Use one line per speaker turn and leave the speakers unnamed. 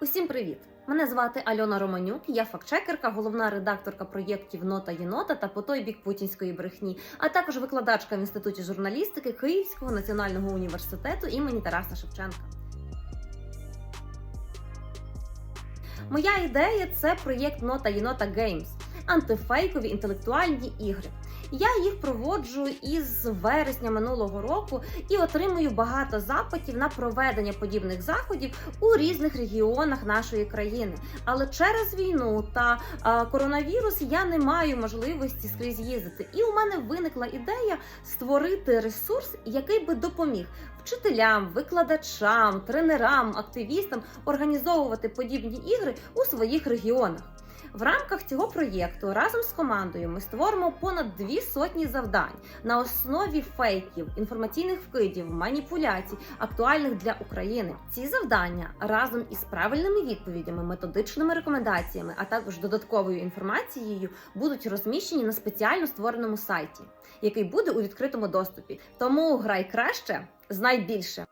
Усім привіт! Мене звати Альона Романюк. Я фактчекерка, головна редакторка проєктів Нота Єнота та по той бік путінської брехні, а також викладачка в інституті журналістики Київського національного університету імені Тараса Шевченка. Моя ідея це проєкт Нота Єнота Геймс антифейкові інтелектуальні ігри. Я їх проводжу із вересня минулого року і отримую багато запитів на проведення подібних заходів у різних регіонах нашої країни. Але через війну та а, коронавірус я не маю можливості скрізь їздити. І у мене виникла ідея створити ресурс, який би допоміг вчителям, викладачам, тренерам, активістам організовувати подібні ігри у своїх регіонах. В рамках цього проєкту разом з командою ми створимо понад дві сотні завдань на основі фейків, інформаційних вкидів, маніпуляцій, актуальних для України. Ці завдання разом із правильними відповідями, методичними рекомендаціями, а також додатковою інформацією будуть розміщені на спеціально створеному сайті, який буде у відкритому доступі. Тому грай краще, знай більше.